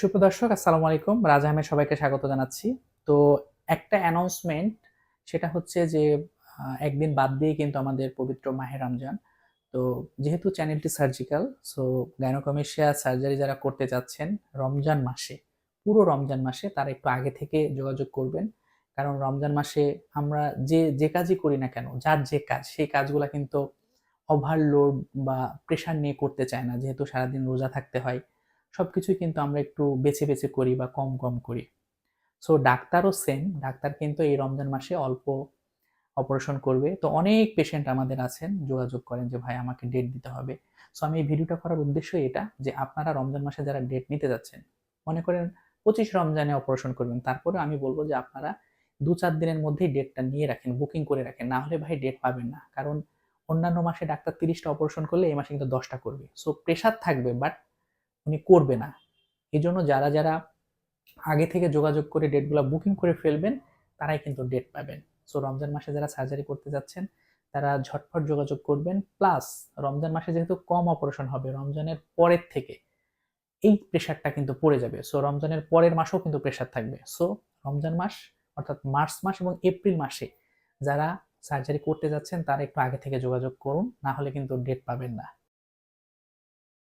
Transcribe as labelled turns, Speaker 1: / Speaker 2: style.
Speaker 1: সুপ্রদর্শক, আসসালামু আলাইকুম। রাজ আহমেদ সবাইকে স্বাগত জানাচ্ছি। তো একটা অ্যানাউন্সমেন্ট সেটা হচ্ছে যে একদিন বাদ দিয়ে কিন্তু আমাদের পবিত্র মাহে রমজান। তো যেহেতু চ্যানেলটি সার্জিক্যাল সো গাইনোকমেশিয়া সার্জারি যারা করতে চাচ্ছেন রমজান মাসে, পুরো রমজান মাসে তারা একটু আগে থেকে যোগাযোগ করবেন। কারণ রমজান মাসে আমরা যে যে কাজই করি না কেন, যার যে কাজ, সেই কাজগুলো কিন্তু ওভারলোড বা প্রেশার নিয়ে করতে চায় না। যেহেতু সারাদিন রোজা থাকতে হয় সব কিছুই কিন্তু আমরা একটু বেছে বেছে করি বা কম কম করি। সো ডাক্তারও সেম ডাক্তার কিন্তু এই রমজান মাসে অল্প অপারেশন করবে। তো অনেক পেশেন্ট আমাদের আছেন, যোগাযোগ করেন যে, ভাই, আমাকে ডেট দিতে হবে। সো আমি এই ভিডিওটা করার উদ্দেশ্য এটা যে, আপনারা রমজান মাসে যারা ডেট নিতে যাচ্ছেন, মনে করেন পঁচিশ রমজানে অপারেশন করবেন, তারপরে আমি বলব যে, আপনারা দু চার দিনের মধ্যেই ডেটটা নিয়ে রাখেন বুকিং করে রাখেন। না হলে ভাই ডেট পাবেন না। কারণ অন্যান্য মাসে ডাক্তার তিরিশটা অপারেশন করলে এই মাসে কিন্তু দশটা করবে। সো প্রেশার থাকবে বাট উনি করবে না। এই জন্য যারা যারা আগে থেকে যোগাযোগ করে ডেটগুলো বুকিং করে ফেলবেন, তারাই কিন্তু ডেট পাবেন। সো রমজান মাসে যারা সার্জারি করতে যাচ্ছেন, তারা ঝটপট যোগাযোগ করবেন। প্লাস রমজান মাসে যেহেতু কম অপারেশন হবে, রমজানের পরের থেকে এই প্রেশারটা কিন্তু পড়ে যাবে। সো রমজানের পরের মাসেও কিন্তু প্রেশার থাকবে। সো রমজান মাস, অর্থাৎ মার্চ মাস এবং এপ্রিল মাসে যারা সার্জারি করতে যাচ্ছেন, তারা একটু আগে থেকে যোগাযোগ করুন, না হলে কিন্তু ডেট পাবেন না।